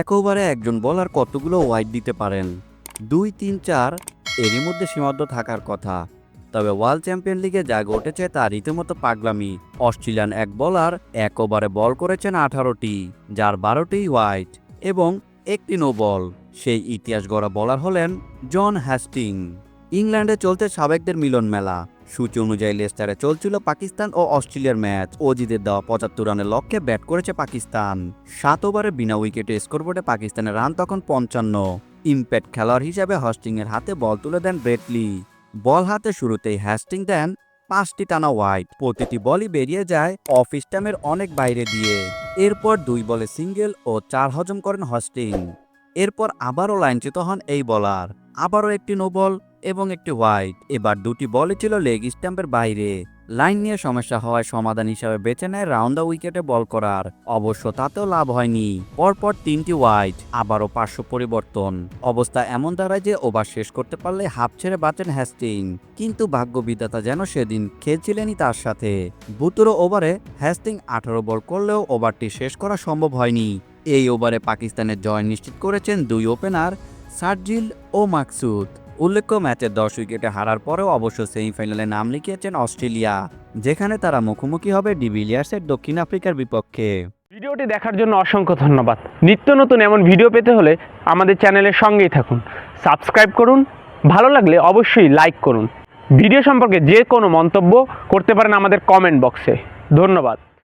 এক ওভারে একজন বলার কতগুলো ওয়াইড দিতে পারেন? দুই, তিন, চার, এরই মধ্যে সীমাবদ্ধ থাকার কথা। তবে ওয়ার্ল্ড চ্যাম্পিয়ন লিগে যা ঘটেছে তা রীতিমতো পাগলামি। অস্ট্রেলিয়ান এক বলার এক ওভারে বল করেছেন আঠারোটি, যার বারোটি ওয়াইড এবং একটি নো বল। সেই ইতিহাস গড়া বলার হলেন জন হ্যাস্টিং। ইংল্যান্ডে চলছে সাবেকদের মিলন মেলা সূচি অনুযায়ী লেস্টারে চলছিল পাকিস্তান ও অস্ট্রেলিয়ার ম্যাচ। অজিদের দেওয়া পঁচাত্তর রানের লক্ষ্যে ব্যাট করেছে পাকিস্তান। সাত ওভারে বিনা উইকেটে স্কোরবোর্ডে পাকিস্তানের রান তখন পঞ্চান্ন। ইম্প্যাক্ট খেলোয়াড় হিসেবে হস্টিংয়ের হাতে বল তুলে দেন ব্রেটলি বল হাতে শুরুতেই হ্যাস্টিং দেন পাঁচটি টানা ওয়াইড। প্রতিটি বলই বেরিয়ে যায় অফ স্টামের অনেক বাইরে দিয়ে। এরপর দুই বলে সিঙ্গেল ও চার হজম করেন হস্টিং। এরপর আবারও লাইনচ্যুত হন এই বলার। আবারও একটি নো বল এবং একটি হোয়াইট এবার দুটি বলই ছিল লেগ স্ট্যাম্পের বাইরে। লাইন নিয়ে সমস্যা হওয়ায় সমাধান হিসাবে বেছে নেয় রাউন্ড দ্য উইকেটে বল করার। অবশ্য তাতেও লাভ হয়নি। পরপর তিনটি ওয়াইড আবারও পার্শ্ব পরিবর্তন। অবস্থা এমন দাঁড়ায় যে ওভার শেষ করতে পারলে হাফ ছেড়ে বাঁচেন হ্যাস্টিং কিন্তু ভাগ্য বিধাতা যেন সেদিন খেলছিলেনই তার সাথে। বুতুরো ওভারে হ্যাস্টিং আঠারো বল করলেও ওভারটি শেষ করা সম্ভব হয়নি। এই ওভারে পাকিস্তানের জয় নিশ্চিত করেছেন দুই ওপেনার সার্জিল ও মাকসুদ। উল্লেখ্য ম্যাচের দশ উইকেটে হারার পরেও অবশ্য সেমিফাইনালে নাম লিখিয়েছেন অস্ট্রেলিয়া, যেখানে তারা মুখোমুখি হবে ডিভিলিয়ার্সের দক্ষিণ আফ্রিকার বিপক্ষে। ভিডিওটি দেখার জন্য অসংখ্য ধন্যবাদ। নিত্য নতুন এমন ভিডিও পেতে হলে আমাদের চ্যানেলের সঙ্গেই থাকুন। সাবস্ক্রাইব করুন, ভালো লাগলে অবশ্যই লাইক করুন। ভিডিও সম্পর্কে যে কোনো মন্তব্য করতে পারেন আমাদের কমেন্ট বক্সে। ধন্যবাদ।